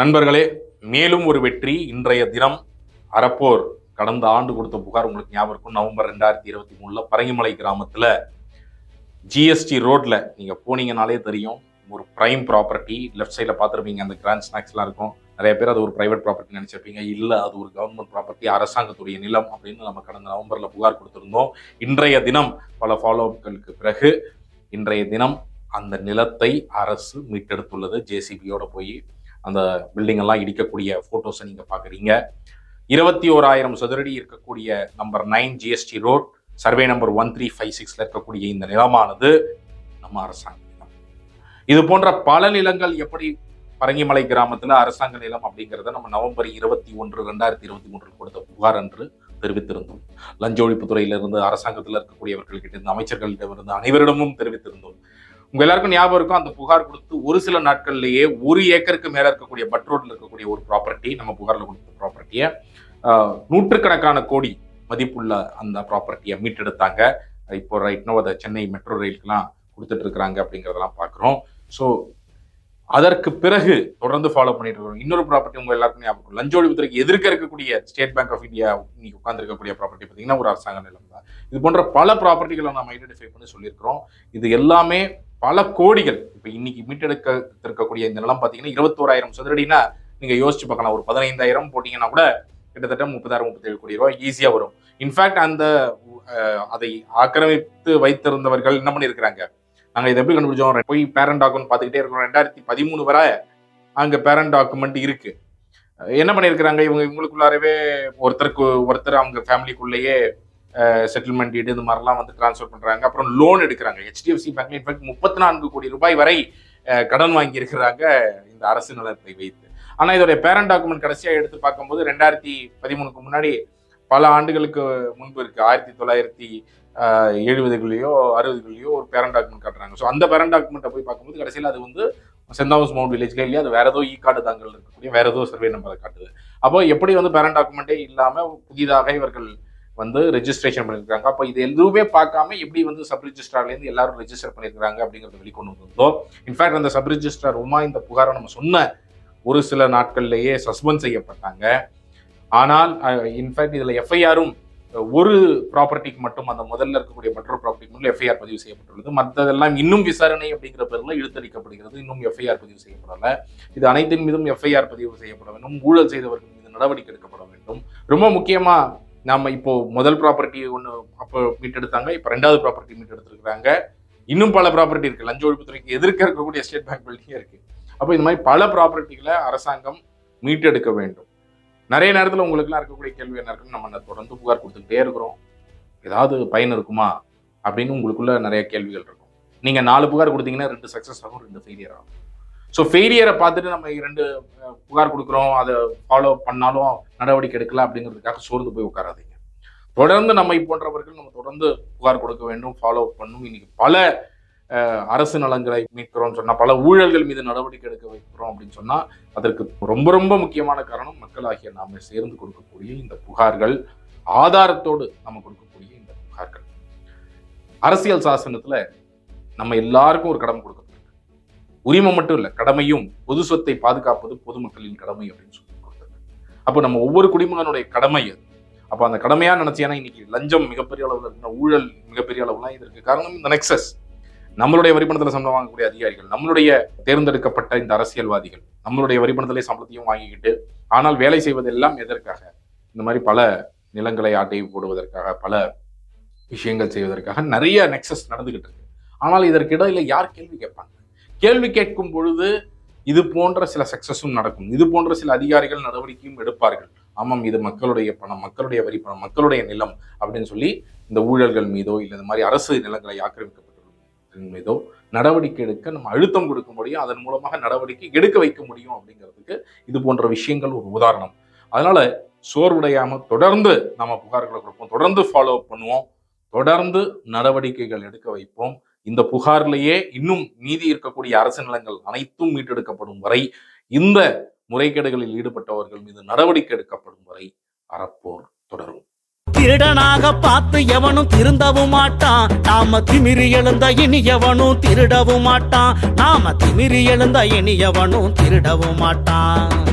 நண்பர்களே மேலும் ஒரு வெற்றி இன்றைய தினம் அறப்போர் கடந்த ஆண்டு கொடுத்த புகார் உங்களுக்கு ஞாபகம் இருக்கும். நவம்பர் ரெண்டாயிரத்தி இருபத்தி மூணுல பரங்கிமலை கிராமத்தில் ஜிஎஸ்டி ரோட்டில் நீங்கள் போனீங்கனாலே தெரியும். ஒரு ப்ரைம் ப்ராப்பர்ட்டி லெஃப்ட் சைடில் பார்த்துருப்பீங்க அந்த கிராண்ட் ஸ்நாக்ஸ்லாம் இருக்கும். நிறைய பேர் அது ஒரு ப்ரைவேட் ப்ராப்பர்ட்டி நினைச்சிருப்பீங்க. இல்லை அது ஒரு கவர்மெண்ட் ப்ராப்பர்ட்டி அரசாங்கத்துடைய நிலம் அப்படின்னு நம்ம கடந்த நவம்பரில் புகார் கொடுத்துருந்தோம். இன்றைய தினம் பல ஃபாலோஅப்களுக்கு பிறகு இன்றைய தினம் அந்த நிலத்தை அரசு மீட்டெடுத்துள்ளது. ஜேசிபியோட போய் அந்த பில்டிங் எல்லாம் இடிக்கக்கூடிய ஃபோட்டோஸை நீங்கள் பார்க்குறீங்க. இருபத்தி ஓராயிரம் சதுரடி இருக்கக்கூடிய number nine GST road survey number one three five சிக்ஸில் இருக்கக்கூடிய இந்த நிலமானது நம்ம அரசாங்க நிலம். இது போன்ற பல நிலங்கள் எப்படி பரங்கிமலை கிராமத்தில் அரசாங்க நிலம் அப்படிங்கிறத நம்ம நவம்பர் இருபத்தி ஒன்று ரெண்டாயிரத்தி இருபத்தி மூன்றில் கொடுத்த புகார் அன்று தெரிவித்திருந்தோம். லஞ்ச ஒழிப்புத்துறையிலிருந்து அரசாங்கத்தில் இருக்கக்கூடியவர்கள்கிட்ட இருந்து அமைச்சர்களிடமிருந்து அனைவரிடமும் தெரிவித்திருந்தோம். உங்க எல்லாருக்கும் ஞாபகம் இருக்கும் அந்த புகார் கொடுத்து ஒரு சில நாட்கள்லயே ஒரு ஏக்கருக்கு மேல இருக்கக்கூடிய பட் ரோட்ல இருக்கக்கூடிய ஒரு ப்ராப்பர்ட்டி நம்ம புகார்ல கொடுத்த ப்ராப்பர்ட்டியை நூற்றுக்கணக்கான கோடி மதிப்புள்ள அந்த ப்ராப்பர்ட்டியை மீட்டெடுத்தாங்க. இப்போ ரைட் நோ அதை சென்னை மெட்ரோ ரயிலுக்குலாம் கொடுத்துட்டு இருக்கிறாங்க அப்படிங்கிறதெல்லாம் பார்க்குறோம் ஸோ அதற்கு பிறகு தொடர்ந்து ஃபாலோ பண்ணிட்டு இருக்கோம் இன்னொரு ப்ராப்பர்ட்டி உங்க எல்லாருக்கும் ஞாபகம் லஞ்ச ஒழிப்புத்துறைக்கு எதிர்க்க இருக்கக்கூடிய ஸ்டேட் பேங்க் ஆஃப் இந்தியா இன்னைக்கு உட்காந்துருக்கக்கூடிய ப்ராப்பர்ட்டி பார்த்தீங்கன்னா ஒரு அரசாங்க நிலம் தான். இது போன்ற பல ப்ராப்பர்ட்டிகளை நம்ம ஐடென்டிஃபை பண்ணி சொல்லியிருக்கிறோம். இது எல்லாமே பல கோடிகள் இப்போ இன்னைக்கு மீட்டெடுக்க இருக்கக்கூடிய இந்த நிலம் பார்த்தீங்கன்னா இருபத்தோராயிரம் சதுரடினா நீங்கள் யோசிச்சு பார்க்கலாம். ஒரு பதினைந்தாயிரம் போட்டிங்கன்னா கூட கிட்டத்தட்ட முப்பதாயிரம் முப்பத்தேழு கோடி ரூபாய் ஈஸியாக வரும். இன்ஃபேக்ட் அந்த அதை ஆக்கிரமித்து வைத்திருந்தவர்கள் என்ன பண்ணியிருக்கிறாங்க? நாங்கள் இதை எப்படி கண்டுபிடிச்சோம்? போய் பேரண்ட் டாக்குமெண்ட் பார்த்துக்கிட்டே இருக்கிறோம். ரெண்டாயிரத்தி பதிமூணு வரை அங்கே பேரண்ட் டாக்குமெண்ட் இருக்கு. என்ன பண்ணியிருக்கிறாங்க? இவங்க இவங்களுக்குள்ளாரவே ஒருத்தருக்கு ஒருத்தர் அவங்க ஃபேமிலிக்குள்ளேயே செட்டில்மெண்ட் இது இந்த மாதிரிலாம் வந்து ட்ரான்ஸ்ஃபர் பண்ணுறாங்க அப்புறம் லோன் எடுக்கிறாங்க. ஹெச்டிஎஃப்சி பேங்க்ல இன்ஃபேக்ட் முப்பத்தி நான்கு கோடி ரூபாய் வரை கடன் வாங்கி இருக்கிறாங்க இந்த அரசு நலத்தை வைத்து. ஆனால் இதோடைய பேரண்ட் டாக்குமெண்ட் கடைசியாக எடுத்து பார்க்கும்போது ரெண்டாயிரத்தி பதிமூணுக்கு முன்னாடி பல ஆண்டுகளுக்கு முன்பு இருக்கு. ஆயிரத்தி தொள்ளாயிரத்தி ஆஹ், எழுபதுகள்லயோ ஒரு பேரண்ட் டாக்குமெண்ட் காட்டுறாங்க. ஸோ அந்த பேரண்ட் டாக்குமெண்ட்டை போய் பார்க்கும்போது கடைசியில் அது வந்து சென்ட் மவுண்ட் வில்லேஜ்ல இல்லையா அது வேற ஏதோ e ஈ கார்டு தாங்கள் இருக்கக்கூடிய வேற ஏதோ சர்வே நம்பரை காட்டுது. அப்போ எப்படி வந்து பேரண்ட் டாக்குமெண்ட்டே இல்லாமல் புதிதாக இவர்கள் வந்து ரெஜிஸ்ட்ரேஷன் பண்ணியிருக்காங்க. அப்போ இது எதுவுமே பார்க்காம எப்படி வந்து சப் ரிஜிஸ்ட்ரார்லேருந்து எல்லாரும் ரெஜிஸ்டர் பண்ணியிருக்காங்க அப்படிங்கிறத வெளிக்கொண்டு வந்தோ இன்ஃபேக்ட் அந்த சப் ரிஜிஸ்ட்ரார் உமா இந்த புகாரை நம்ம சொன்ன ஒரு சில நாட்கள்லேயே சஸ்பெண்ட் செய்யப்பட்டாங்க. ஆனால் இன்ஃபேக்ட் இதில் எஃப்ஐஆரும் ஒரு ப்ராப்பர்ட்டிக்கு மட்டும் அந்த முதல்ல இருக்கக்கூடிய மற்றொரு ப்ராப்பர்ட்டிக்கு மட்டும் எஃப்ஐஆர் பதிவு செய்யப்பட்டுள்ளது. மற்றதெல்லாம் இன்னும் விசாரணை அப்படிங்கிற பேரில் இழுத்தடிக்கப்படுகிறது. இன்னும் எஃப்ஐஆர் பதிவு செய்யப்படலை. இது அனைத்தின் மீதும் எஃப்ஐஆர் பதிவு செய்யப்பட வேண்டும். ஊழல் செய்தவர்கள் மீது நடவடிக்கை எடுக்கப்பட வேண்டும். ரொம்ப முக்கியமாக நம்ம இப்போ முதல் ப்ராப்பர்ட்டி ஒன்று அப்போ மீட்டெடுத்தாங்க இப்போ ரெண்டாவது ப்ராப்பர்ட்டி மீட்டெடுத்திருக்கிறாங்க. இன்னும் பல ப்ராப்பர்ட்டி இருக்குது லஞ்ச ஒழிப்புத்துறைக்கு எதிர்க்க இருக்கக்கூடிய ஸ்டேட் பேங்க் பில்டிங்கே இருக்குது அப்போ இந்த மாதிரி பல ப்ராப்பர்ட்டிகளை அரசாங்கம் மீட்டெடுக்க வேண்டும். நிறைய நேரத்தில் உங்களுக்குலாம் இருக்கக்கூடிய கேள்வி என்ன இருக்குன்னு நம்ம தொடர்ந்து புகார் கொடுத்துக்கிட்டே இருக்கிறோம். ஏதாவது பயன் இருக்குமா? அப்படின்னு உங்களுக்குள்ள நிறைய கேள்விகள் இருக்கும். நீங்கள் நாலு புகார் கொடுத்தீங்கன்னா ரெண்டு சக்ஸஸ் ஆகும் ரெண்டு ஃபெயிலியர் ஆகும். ஸோ ஃபெயிலியரை பார்த்துட்டு நம்ம ரெண்டு புகார் கொடுக்குறோம் அதை ஃபாலோ பண்ணாலும் நடவடிக்கை எடுக்கல அப்படிங்கிறதுக்காக சோர்ந்து போய் உட்காராதீங்க. தொடர்ந்து நம்மை போன்றவர்கள் நம்ம தொடர்ந்து புகார் கொடுக்க வேண்டும் ஃபாலோ பண்ணும். இன்னைக்கு பல அரசு நலன்களை மீட்கிறோம்னு சொன்னால் பல ஊழல்கள் மீது நடவடிக்கை எடுக்க வைக்கிறோம் அப்படின்னு சொன்னால் அதற்கு ரொம்ப ரொம்ப முக்கியமான காரணம் மக்களாகிய நாம சேர்ந்து கொடுக்கக்கூடிய இந்த புகார்கள் ஆதாரத்தோடு நம்ம கொடுக்கக்கூடிய இந்த புகார்கள். அரசியல் சாசனத்தில் நம்ம எல்லாருக்கும் ஒரு கடமை கொடுக்கணும். உரிமை மட்டும் இல்லை கடமையும் பொது சொத்தை பாதுகாப்பது பொதுமக்களின் கடமை அப்படின்னு சொல்லி கொடுத்தாங்க. அப்போ நம்ம ஒவ்வொரு குடிமகனுடைய கடமை அது. அப்போ அந்த கடமையாக நினைச்சீங்கன்னா இன்னைக்கு லஞ்சம் மிகப்பெரிய அளவில் இருக்கிற ஊழல் மிகப்பெரிய அளவுலாம் இதற்கு காரணம் இந்த நெக்ஸஸ் நம்மளுடைய வரிப்பணத்தில் சம்பளம் வாங்கக்கூடிய அதிகாரிகள் நம்மளுடைய தேர்ந்தெடுக்கப்பட்ட இந்த அரசியல்வாதிகள் நம்மளுடைய வரிப்பணத்திலே சம்பளத்தையும் வாங்கிக்கிட்டு ஆனால் வேலை செய்வதெல்லாம் எதற்காக? இந்த மாதிரி பல நிலங்களை ஆட்டை போடுவதற்காக பல விஷயங்கள் செய்வதற்காக நிறைய நெக்ஸஸ் நடந்துகிட்டு இருக்கு. ஆனால் இதற்கிடையில யார் கேள்வி கேட்பாங்க? கேள்வி கேட்கும் பொழுது இது போன்ற சில சக்சஸும் நடக்கும். இது போன்ற சில அதிகாரிகள் நடவடிக்கையும் எடுப்பார்கள். ஆமாம் இது மக்களுடைய பணம் மக்களுடைய வரி பணம் மக்களுடைய நிலம் அப்படின்னு சொல்லி இந்த ஊழல்கள் மீதோ இல்லை இந்த மாதிரி அரசு நிலங்களை ஆக்கிரமிக்கப்பட்டுள்ள மீதோ நடவடிக்கை எடுக்க நம்ம அழுத்தம் கொடுக்க முடியும். அதன் மூலமாக நடவடிக்கை எடுக்க வைக்க முடியும் அப்படிங்கிறதுக்கு இது போன்ற விஷயங்கள் ஒரு உதாரணம். அதனால சோர்வுடையாம தொடர்ந்து நம்ம புகார்களை கொடுப்போம் தொடர்ந்து ஃபாலோ பண்ணுவோம் தொடர்ந்து நடவடிக்கைகள் எடுக்க வைப்போம். இந்த புகார்லேயே இன்னும் மீதி இருக்கக்கூடிய அரசு நிலங்கள் அனைத்தும் மீட்டெடுக்கப்படும் வரை இந்த முறைகேடுகளில் ஈடுபட்டவர்கள் மீது நடவடிக்கை எடுக்கப்படும் வரை அறப்போர் தொடரும். திருடனாக பார்த்து எவனும் திருந்தவும் மாட்டான். நாம திமிரி எழுந்த இனி எவனும் திருடவும் மாட்டான். நாம திமிரி எழுந்த இனி எவனும் திருடவும் மாட்டான்.